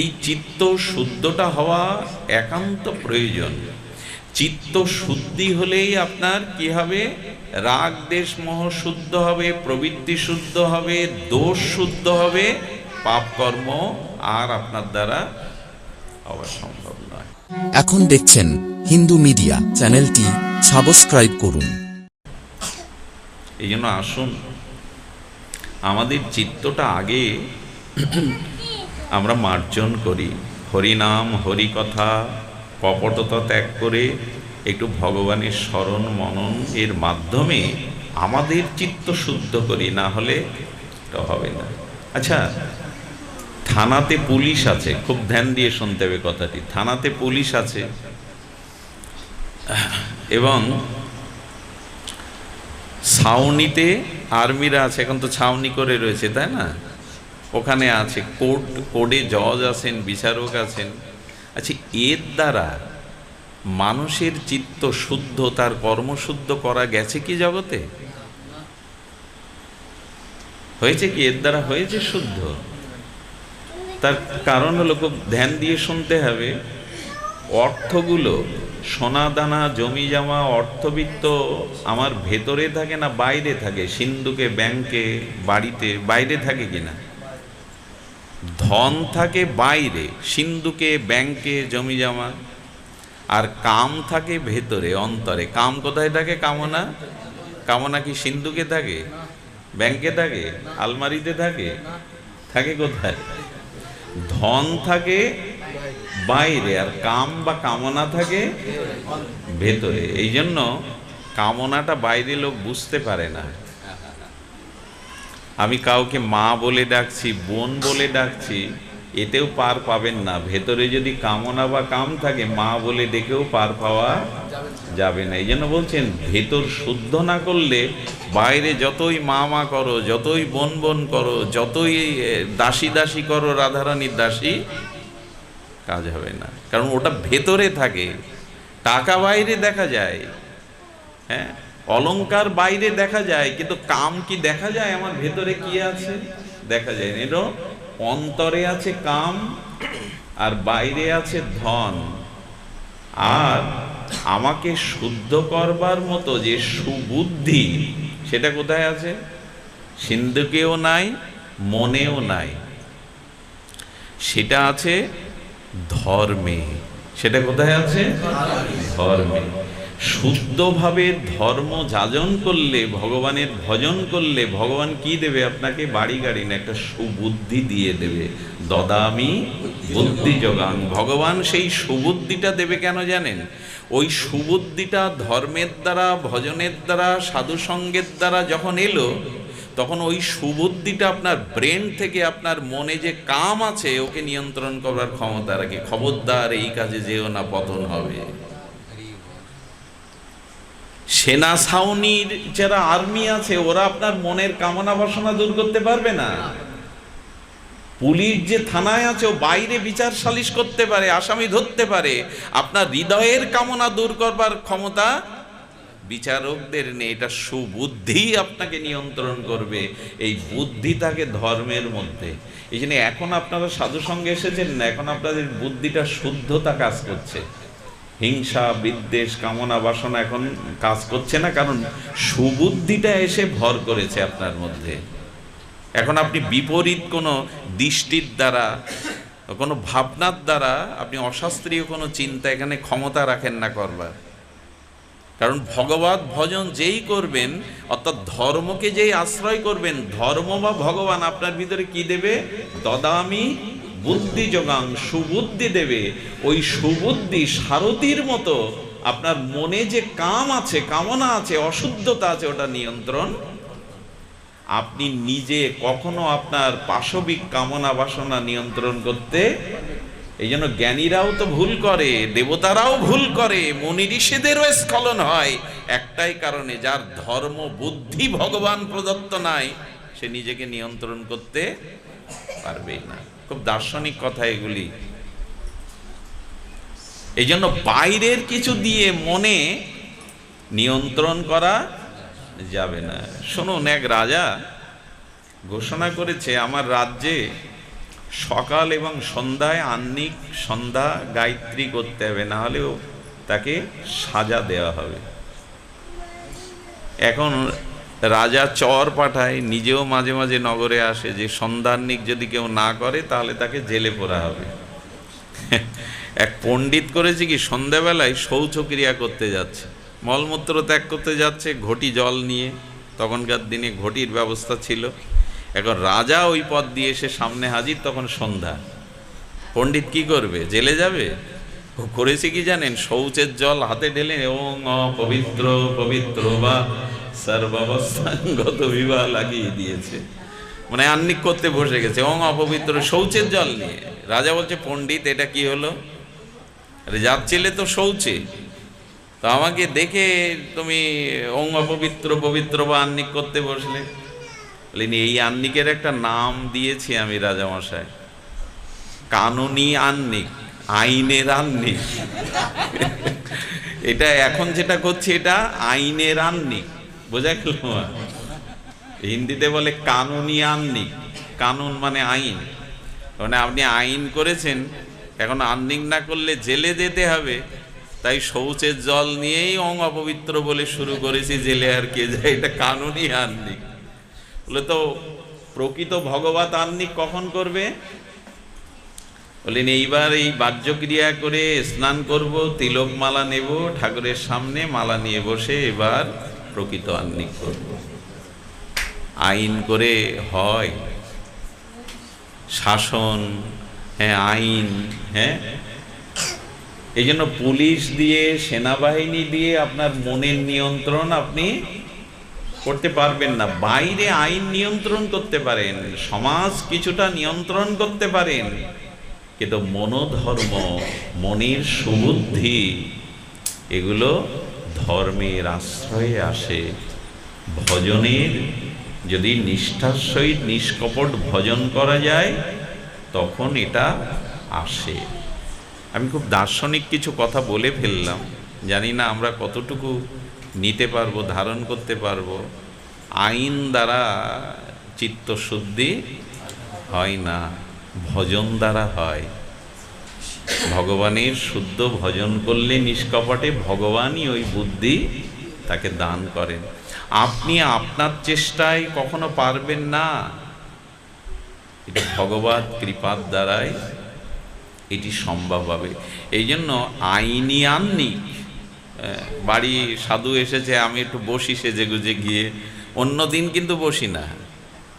এই চিত্ত শুদ্ধটা হওয়া একান্ত প্রয়োজন। চিত্ত শুদ্ধি হলেই আপনার কি হবে? রাগ দেশ মোহ শুদ্ধ হবে প্রবৃত্তি শুদ্ধ হবে দোষ শুদ্ধ হবে পাপ কর্ম আর আপনার দ্বারা হওয়া সম্ভব নয়। এখন দেখছেন হিন্দু মিডিয়া চ্যানেলটি সাবস্ক্রাইব করুন। এই জন্য আসুন। আমাদের চিত্তটা আগে আমরা মার্জন করি। হরিনাম, হরিকথা, কপটতা ত্যাগ করে একটু ভগবানের স্মরণ মনন এর মাধ্যমে আমাদের চিত্ত শুদ্ধ করি, না হলে এটা হবে না। আচ্ছা থানাতে পুলিশ আছে, খুব ধ্যান দিয়ে শুনতে হবে কথাটি। থানাতে পুলিশ আছে। এবং ছাউনিতে আর্মিরা আছে, এখন তো ছাউনি করে রয়েছে, তাই না? ওখানে আছে, কোর্ট, কোর্টে জজ আছেন, বিচারক আছেন। আচ্ছা এর দ্বারা মানুষের চিত্ত শুদ্ধ, তার কর্মশুদ্ধ করা গেছে কি জগতে? হয়েছে কি? এর দ্বারা হয়েছে শুদ্ধ? তার কারণ হলো খুব ধ্যান দিয়ে শুনতে হবে, অর্থগুলো সোনা দানা, জমি জমা, অর্থবিত্ত আমার ভেতরে থাকে না বাইরে থাকে? সিন্ধুকে, ব্যাংকে, বাড়িতে, বাইরে থাকে কিনা? ধন থাকে বাইরে, সিন্ধুকে, ব্যাংকে, জমি জমা। আর কাম থাকে ভেতরে, অন্তরে। কাম কোথায় থাকে? কামনা? কামনা কি সিন্ধুকে থাকে? ব্যাংকে থাকে? আলমারিতে থাকে? থাকে কোথায়? ধন থাকে বাইরে আর কাম বা কামনা থাকে ভেতরে। এই জন্য কামনাটা বাইরে লোক বুঝতে পারে না। আমি কাউকে মা বলে ডাকছি, বোন বলে ডাকছি, এতেও পার পাবেন না। ভেতরে যদি কামনা বা কাম থাকে, মা বলে ডেকেও পার পাওয়া যাবে না। এই জন্য বলছেন, ভেতর শুদ্ধ না করলে বাইরে যতই মা মা করো, যতই বোন বোন করো, যতই দাসী দাসী করো, রাধারানীর দাসী, কাজ হবে না। কারণ ওটা ভেতরে থাকে। টাকা বাইরে দেখা যায়। হ্যাঁ? অলংকার বাইরে দেখা যায়, কিন্তু কাম কি দেখা যায়? আমার ভেতরে কি আছে? দেখা যায় এটা অন্তরে আছে কাম আর বাইরে আছে ধন। আর আমাকে শুদ্ধ করবার মতো যে সুবুদ্ধি, সেটা কোথায় আছে? সিন্ধুকেও নাই, মনেও নাই। সেটা আছে ধর্মে। সেটা কোথায় আছে? ধর্মে। শুদ্ধভাবে ধর্ম যাজন করলে, ভগবানের ভজন করলে, ভগবান কি দেবে আপনাকে? বাড়ি গাড়ি না, একটা সুবুদ্ধি দিয়ে দেবে। দদামি, বুদ্ধি যোগান। ভগবান সেই সুবুদ্ধিটা দেবে কেন জানেন? ওই সুবুদ্ধিটা ধর্মের দ্বারা, ভজনের দ্বারা, সাধুসঙ্গের দ্বারা যখন এলো, তখন ওই সুবুদ্ধিটা আপনার ব্রেন থেকে আপনার মনে যে কাম আছে, ওকে নিয়ন্ত্রণ করার ক্ষমতা রাখে। খবরদার, এই কাজে যেও না, পতন হবে। সেনা ছাউনির যারা আর্মি আছে, ওরা আপনার মনের কামনা বাসনা দূর করতে পারবে না। পুলিশ যে থানায় আছে, ও বাইরে বিচার সালিশ করতে পারে, আসামি ধরতে পারে। আপনার হৃদয়ের কামনা দূর করবার ক্ষমতা বিচারকদের নেই। এটা সুবুদ্ধি আপনাকে নিয়ন্ত্রণ করবে, এই বুদ্ধি থাকে ধর্মের মধ্যে। এই জন্য এখন আপনারা সাধু সঙ্গে এসেছেন না এখন আপনাদের বুদ্ধিটা শুদ্ধতা কাজ করছে। হিংসা, বিদ্বেষ, কামনা, বাসনা এখন কাজ করছে না, কারণ সুবুদ্ধিটা এসে ভর করেছে আপনার মধ্যে। এখন আপনি বিপরীত কোনো দৃষ্টির দ্বারা, কোনো ভাবনার দ্বারা, আপনি অশাস্ত্রীয় কোনো চিন্তা এখানে ক্ষমতা রাখেন না করবার। কারণ ভগবত ভজন যেই করবেন, অর্থাৎ ধর্মকে যেই আশ্রয় করবেন, ধর্ম বা ভগবান আপনার ভিতরে কি দেবে? দদামি বুদ্ধি যোগাং সুবুদ্ধি দেবে। ওই সুবুদ্ধি সারথীর মতো আপনার মনে যে কাম আছে, কামনা আছে, অশুদ্ধতা আছে, ওটা নিয়ন্ত্রণ। আপনি নিজে কখনো আপনার পাশবিক কামনা বাসনা নিয়ন্ত্রণ করতে, এই জন্য জ্ঞানীরাও তো ভুল করে, দেবতারাও ভুল করে মনি ঋষিদেরও স্খলন হয়। একটাই কারণে যার ধর্ম, বুদ্ধি ভগবান প্রদত্ত নাই, সে নিজেকে নিয়ন্ত্রণ করতে পারবেই না। খুব দার্শনিক কথা এগুলি। এই জন্য বাইরের কিছু দিয়ে মনে নিয়ন্ত্রণ করা যাবে না। শুনুন, এক রাজা ঘোষণা করেছে, আমার রাজ্যে সকাল এবং সন্ধ্যায় আহ্নিক সন্ধ্যা গায়ত্রী করতে হবে, না হলেও তাকে সাজা দেওয়া হবে। এখন রাজা চর পাঠায়, নিজেও মাঝে মাঝে নগরে আসে, যে সন্ধ্যান্নিক যদি কেউ না করে, তাহলে তাকে জেলে পড়া হবে। এক পণ্ডিত করেছে কি সন্ধ্যাবেলায় শৌচক্রিয়া করতে যাচ্ছে। মলমূত্র ত্যাগ করতে যাচ্ছে, ঘটি জল নিয়ে। তখনকার দিনে ঘটির ব্যবস্থা ছিল। এখন রাজা ওই পথ দিয়ে এসে সামনে হাজির, তখন সন্ধ্যা। পণ্ডিত কি করবে? জেলে যাবে? ও করেছে কি জানেন? শৌচের জল হাতে ঢেলে, ওং পবিত্র পবিত্র বা সর্বাবস্থাঙ্গত বিবাহ লাগিয়ে দিয়েছে। মানে আন্নিক করতে বসে গেছে ওং অপবিত্র শৌচের জল নিয়ে। রাজা বলছে, পণ্ডিত, এটা কি হলো? আরে যাচ্ছিলে তো শৌচে। তো আমাকে দেখে তুমি ওং অপবিত্র, পবিত্র বা আন্নিক করতে বসলে। বলিনি এই আন্নিকের একটা নাম দিয়েছি আমি রাজামশাই। কানুনি আন্নিক আইনের আন্নিক এটা এখন যেটা করছে, এটা আইনের আন্নিক বোঝা গেল? হিন্দিতে বলে কানুনি আননি কানুন মানে আইন। মানে আপনি আইন করেছেন, এখন আন্নিক না করলে জেলে যেতে হবে। তাই শৌচের জল নিয়েই অং অপবিত্র বলে শুরু করেছি জেলে আর কে যায়, এটা কানুনি আন্নিক বলে তো প্রকৃত ভগবত আন্নিক কখন করবে? বললেন এইবার এই বাহ্যক্রিয়া করে স্নান করব তিলক মালা নেব, ঠাকুরের সামনে মালা নিয়ে বসে এবার প্রকৃত আন্নিক করব। আইন করে হয়, শাসন হ্যাঁ আইন হ্যাঁ। এই জন্য পুলিশ দিয়ে, সেনাবাহিনী দিয়ে আপনার মনের নিয়ন্ত্রণ আপনি করতে পারবেন না। বাইরে আইন নিয়ন্ত্রণ করতে পারেন, সমাজ কিছুটা নিয়ন্ত্রণ করতে পারেন। কিন্তু মনোধর্ম, মনের সুবুদ্ধি, এগুলো ধর্মের আশ্রয়ে আসে। ভজনের যদি নিষ্ঠার সহিত নিষ্কপট ভজন করা যায়, তখন এটা আসে। আমি খুব দার্শনিক কিছু কথা বলে ফেললাম। জানি না আমরা কতটুকু নিতে পারব, ধারণ করতে পারব। আইন দ্বারা চিত্তশুদ্ধি হয় না, ভজন দ্বারা হয়। ভগবানের শুদ্ধ ভজন করলে নিষ্কপটে ভগবানই ওই বুদ্ধি তাকে দান করেন। আপনি আপনার চেষ্টায় কখনো পারবেন না। এটা ভগবত কৃপার দ্বারাই এটি সম্ভব হবে। এই জন্য আইনি আননি বাড়ি সাধু এসেছে, আমি একটু বসি সেজে গুজে গিয়ে। অন্য দিন কিন্তু বসি না।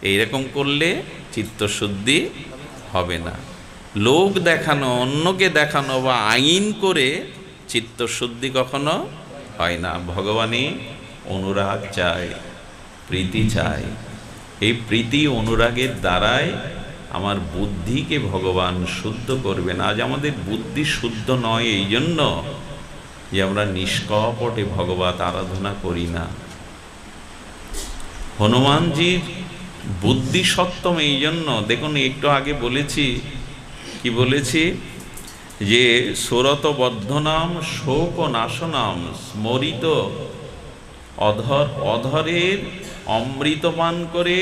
এইরকম করলে চিত্তশুদ্ধি হবে না। লোক দেখানো, অন্যকে দেখানো বা আইন করে চিত্তশুদ্ধি কখনো হয় না। ভগবানই অনুরাগ চায়, প্রীতি চায়। এই প্রীতি অনুরাগের দ্বারাই আমার বুদ্ধিকে ভগবান শুদ্ধ করবেন। আজ আমাদের বুদ্ধি শুদ্ধ নয় এই জন্য যে আমরা নিষ্কপটে ভগবত আরাধনা করি না। হনুমানজির বুদ্ধি সত্তম এই জন্য। দেখুন, একটু আগে বলেছি কি বলেছি? যে সুরত বদ্ধনাম শোক নাশনাম স্মরিত অধর অধরের অমৃত পান করে।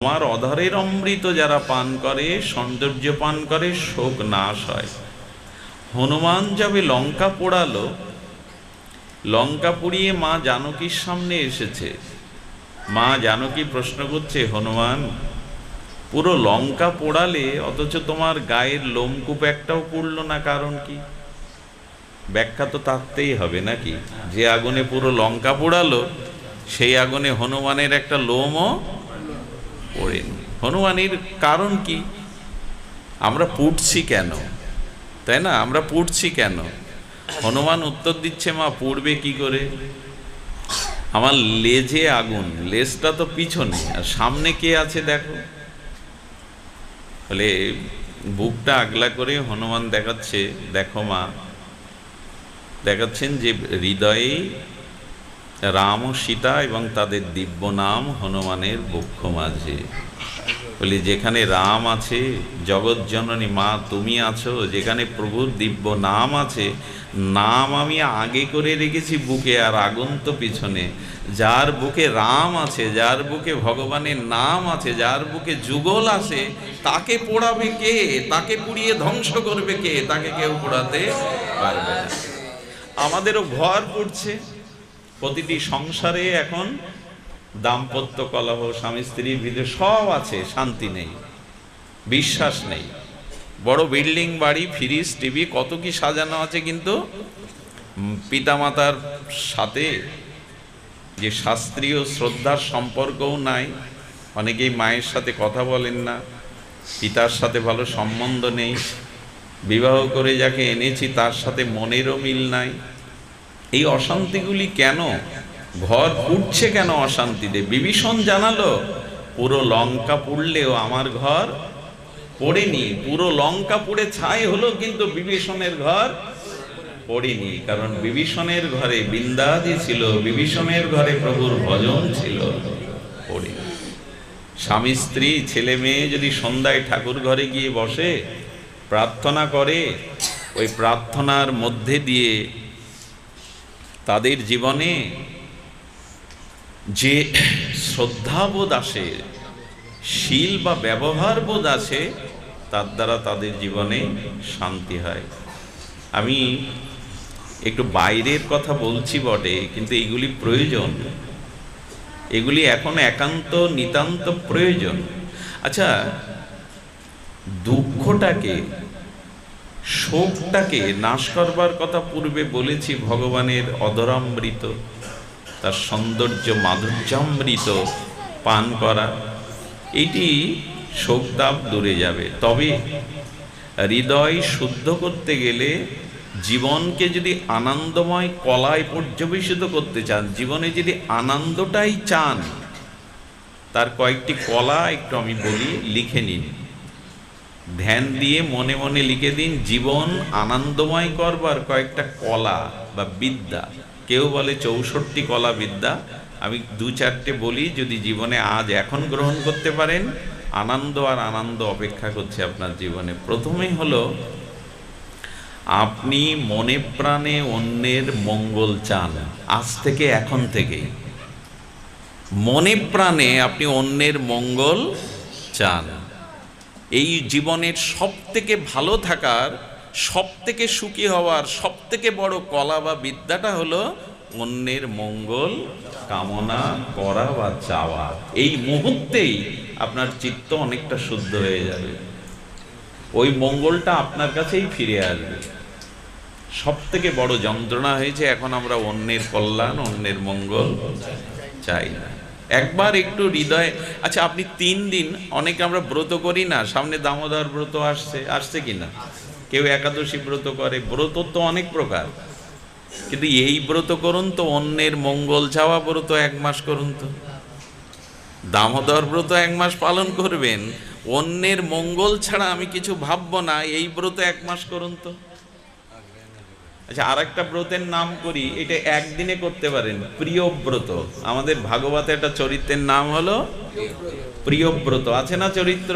তোমার অধরের অমৃত যারা পান করে, সৌন্দর্য পান করে, শোক নাশ হয়। হনুমান যাবে লঙ্কা পোড়ালো, লঙ্কা পুড়িয়ে মা জানকীর সামনে এসেছে। মা জানকী প্রশ্ন করছে, হনুমান পুরো লঙ্কা পোড়ালে অথচ তোমার গায়ের লোমকূপ একটাও পুড়ল না, কারণ কি? ব্যাখ্যা তো থাকতেই হবে নাকি? যে আগুনে পুরো লঙ্কা পোড়ালো, সেই আগুনে হনুমানের একটা লোমও পড়েনি। হনুমানের কারণ কি? আমরা পুড়ছি কেন? তাই না? আমরা পুড়ছি কেন? হনুমান উত্তর দিচ্ছে, মা, পুড়বে কি করে? আমার লেজে আগুন, লেজটা তো পিছনে, আর সামনে কে আছে দেখো? ফলে বুকটা আগলা করে হনুমান দেখাচ্ছে, দেখো মা। দেখাচ্ছেন যে হৃদয়ে রাম ও সীতা এবং তাদের দিব্য নাম হনুমানের বক্ষ মাঝে। বলি, যেখানে রাম আছে, জগৎ জননী মা তুমি আছো, যেখানে প্রভুর দিব্য নাম আছে, নাম আমি আগে করে রেখেছি বুকে আর আগন্ত পিছনে। যার বুকে রাম আছে, যার বুকে ভগবানের নাম আছে, যার বুকে যুগল আছে, তাকে পোড়াবে কে? তাকে পুড়িয়ে ধ্বংস করবে কে? তাকে কেউ পোড়াতে পারবে না। আমাদেরও ঘর পড়ছে। প্রতিটি সংসারে এখন দাম্পত্য কলহ, স্বামী স্ত্রীর ভিতরে সব আছে, শান্তি নেই, বিশ্বাস নেই। বড় বিল্ডিং বাড়ি, ফ্রিজ, টিভি, কত কি সাজানো আছে কিন্তু পিতামাতার সাথে যে শাস্ত্রীয় শ্রদ্ধার সম্পর্কও নাই। অনেকেই মায়ের সাথে কথা বলেন না, পিতার সাথে ভালো সম্বন্ধ নেই। বিবাহ করে যাকে এনেছি, তার সাথে মনেরও মিল নাই। এই অশান্তিগুলি কেন ঘর পুড়ছে কেন অশান্তিতে? বিভীষণ জানালো, পুরো লঙ্কা পুড়লেও আমার ঘর পড়েনি। পুরো লঙ্কা পুড়ে ছাই হলো কিন্তু বিভীষণের ঘর পড়েনি। কারণ বিভীষণের ঘরে বিন্দাদি ছিল, বিভীষণের ঘরে প্রভুর ভজন ছিল স্বামী, স্ত্রী, ছেলে, মেয়ে যদি সন্ধ্যায় ঠাকুর ঘরে গিয়ে বসে, প্রার্থনা করে, ওই প্রার্থনার মধ্যে দিয়ে তাদের জীবনে যে শ্রদ্ধাবোধ আসে, শীল বা ব্যবহার বোধ আছে তার দ্বারা তাদের জীবনে শান্তি হয়। আমি একটু বাইরের কথা বলছি বটে, কিন্তু এগুলি প্রয়োজন। এগুলি এখন একান্ত, নিতান্ত প্রয়োজন। আচ্ছা দুঃখটাকে, শোকটাকে নাশ করবার কথা পূর্বে বলেছি ভগবানের অদরামৃত তার সৌন্দর্য মাধুর্যামৃত পান করা। এটি শোকতাপ দূরে যাবে। তবে হৃদয় শুদ্ধ করতে গেলে জীবনকে যদি আনন্দময় কলায় পর্যবেসিত করতে চান, জীবনে যদি আনন্দটাই চান, তার কয়েকটি কলা একটু আমি বলি, লিখে নিন। ধ্যান দিয়ে মনে মনে লিখে দিন, জীবন আনন্দময় করবার কয়েকটা কলা বা বিদ্যা। কেউ বলে চৌষট্টি কলা বিদ্যা। আমি দু চারটে বলি, যদি জীবনে আজ এখন গ্রহণ করতে পারেন, আনন্দ আর আনন্দ অপেক্ষা করছে আপনার জীবনে। প্রথমেই হলো, আপনি মনে প্রাণে অন্যের মঙ্গল চান, আজ থেকে এখন থেকেই। মনে প্রাণে আপনি অন্যের মঙ্গল চান। এই জীবনের সব থেকে ভালো থাকার সব থেকে সুখী হওয়ার সব থেকে বড় কলা বা বিদ্যাটা হলো অন্যের মঙ্গল কামনা করা বা চাওয়া। এই মুহূর্তেই আপনার চিত্ত অনেকটা শুদ্ধ হয়ে যাবে। ওই মঙ্গলটা আপনার কাছেই ফিরে আসবে। সব থেকে বড় যন্ত্রণা হয়েছে, এখন আমরা অন্যের কল্যাণ, অন্যের মঙ্গল চাই না। একবার একটু হৃদয়ে আচ্ছা আপনি তিন দিন, অনেকে আমরা ব্রত করি না, সামনে দামোদর ব্রত আসছে আসছে কি না কেউ একাদশী ব্রত করে, ব্রত তো অনেক প্রকার। কিন্তু এই ব্রত করুন তো, অন্যের মঙ্গল চাওয়া ব্রত এক মাস করুন তো। দামোদর ব্রত এক মাস পালন করবেন, অন্যের মঙ্গল ছাড়া আমি কিছু ভাববো না, এই ব্রত এক মাস করুন তো। আচ্ছা আর একটা ব্রতের নাম করি, এটা একদিনে করতে পারেন প্রিয়ব্রত আমাদের ভাগবতে একটা চরিত্রের নাম হলো প্রিয়ব্রত আছে না চরিত্র?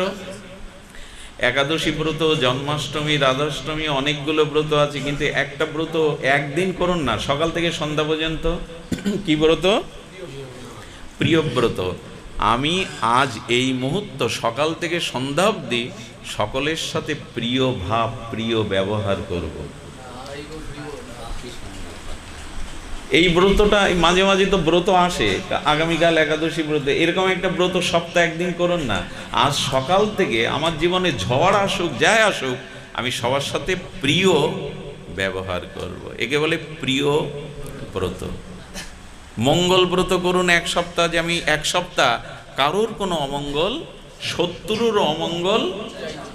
একাদশী ব্রত, জন্মাষ্টমী রাধাষ্টমী অনেকগুলো ব্রত আছে, কিন্তু একটা ব্রত একদিন করুন না, সকাল থেকে সন্ধ্যা পর্যন্ত। কি ব্রত? প্রিয়ব্রত আমি আজ এই মুহূর্ত সকাল থেকে সন্ধ্যা অবধি সকলের সাথে প্রিয় ভাব, প্রিয় ব্যবহার করব। এই ব্রতটা মাঝে মাঝে তো ব্রত আসে, আগামীকাল একাদশী ব্রত। এরকম একটা ব্রত সপ্তাহে একদিন করুন না। আজ সকাল থেকে আমার জীবনে ঝড় আসুক, যাই আসুক, আমি সবার সাথে প্রিয় ব্যবহার করব। একে বলে প্রিয় ব্রত। মঙ্গল ব্রত করুন এক সপ্তাহ, যে আমি এক সপ্তাহ কারোর কোনো অমঙ্গল, শত্রুর অমঙ্গল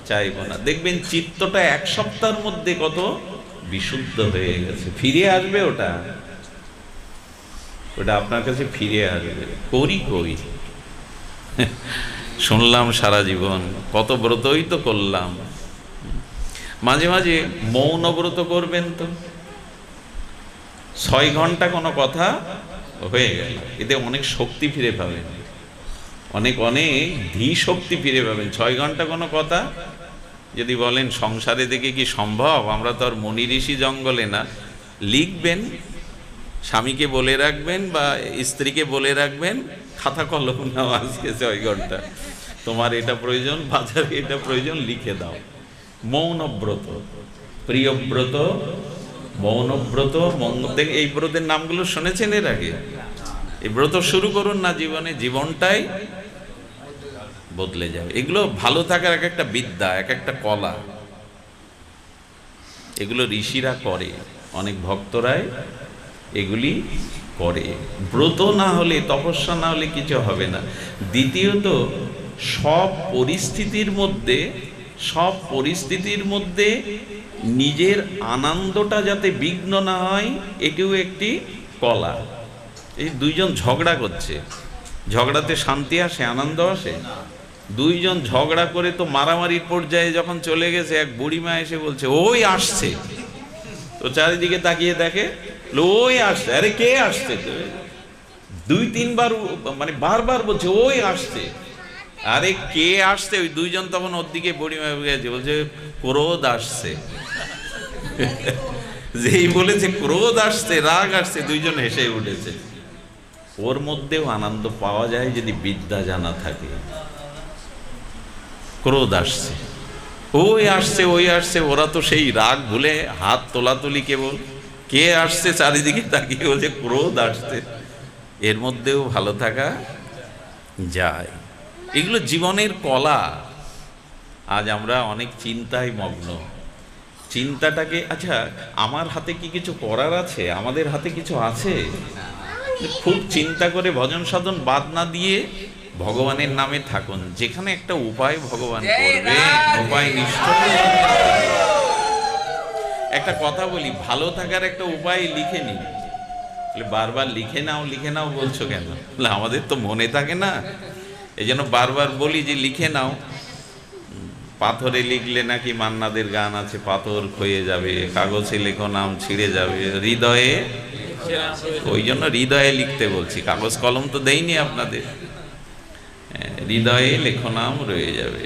চাইব না। দেখবেন চিত্তটা এক সপ্তাহের মধ্যে কত বিশুদ্ধ হয়ে গেছে। ফিরে আসবে ওটা। ওটা আপনার কাছে ফিরে আসবে। করি কই? শুনলাম সারা জীবন, কত ব্রতই তো করলাম। মাঝে মাঝে মৌন ব্রত করবেন তো। ছয় ঘণ্টা কোনো কথা হয়ে গেল। এতে অনেক শক্তি ফিরে পাবেন। অনেক অনেক ধী শক্তি ফিরে পাবেন। ছয় ঘণ্টা কোনো কথা? যদি বলেন, সংসারে থেকে কি সম্ভব? আমরা তো আর মনি ঋষি জঙ্গলে না। লিখবেন স্বামীকে বলে রাখবেন বা স্ত্রীকে বলে রাখবেন, খাতা কলম নাও আজকে ছয় ঘণ্টা। তোমার এটা প্রয়োজন, বাজারে এটা প্রয়োজন, লিখে দাও। মৌনব্রত। প্রিয়ব্রত, মৌনব্রত দেখ- এই ব্রতের নামগুলো শুনেছেন এর আগে? এই ব্রত শুরু করুন না জীবনে, জীবনটাই বদলে যাবে। এগুলো ভালো থাকার এক একটা বিদ্যা, এক একটা কলা। এগুলো ঋষিরা করে, অনেক ভক্তরাই এগুলি করে। ব্রত না হলে, তপস্যা না হলে কিছু হবে না। দ্বিতীয়ত, সব পরিস্থিতির মধ্যে, সব পরিস্থিতির মধ্যে নিজের আনন্দটা যাতে বিঘ্ন না হয়, এটিও একটি কলা। এই দুইজন ঝগড়া করছে। ঝগড়াতে শান্তি আসে, আনন্দ আসে? দুইজন ঝগড়া করে তো মারামারির পর্যায়ে যখন চলে গেছে, এক বুড়িমা এসে বলছে, ওই আসছে। তো চারিদিকে তাকিয়ে দেখে ওই আসছে, আরে কে আসছে? দুই, তিনবার মানে বারবার বলছে, ওই আসছে। আরে কে আসছে? ওই দুইজন তখন ওর দিকে বুড়িমা গেছে, বলছে, ক্রোধ আসছে। যেই বলেছে, ক্রোধ আসছে, রাগ আসছে, দুইজন হেসে উঠেছে। ওর মধ্যেও আনন্দ পাওয়া যায় যদি বিদ্যা জানা থাকে। ক্রোধ আসছে। ওই আসছে ওই আসছে, ওরা তো সেই রাগ ভুলে হাত তোলাতুলি কেবল কে আসছে চারিদিকে তাকিয়ে বলছে ক্রোধ আসছে। এর মধ্যেও ভালো থাকা যায়। এগুলো জীবনের কলা। আজ আমরা অনেক চিন্তায় মগ্ন। চিন্তাটাকে আচ্ছা আমার হাতে কি কিছু করার আছে? আমাদের হাতে কিছু আছে? খুব চিন্তা করে ভজন সাধন বাদ না দিয়ে ভগবানের নামে থাকুন। যেখানে একটা উপায় ভগবান করবে উপায় নিশ্চয় একটা কথা বলি ভালো থাকার একটা উপায় লিখে বলে, বারবার লিখে নাও লিখে নাও বলছো কেন? আমাদের তো মনে থাকে না। এই জন্য বারবার বলি যে লিখে নাও। পাথরে লিখলে নাকি মান্নাদের গান আছে পাথর ক্ষয়ে যাবে কাগজে লেখো নাম ছিঁড়ে যাবে। হৃদয়ে ওই জন্য হৃদয়ে লিখতে বলছি। কাগজ কলম তো দেইনি আপনাদের। হ্যাঁ, হৃদয়ে লেখো নাম রয়ে যাবে।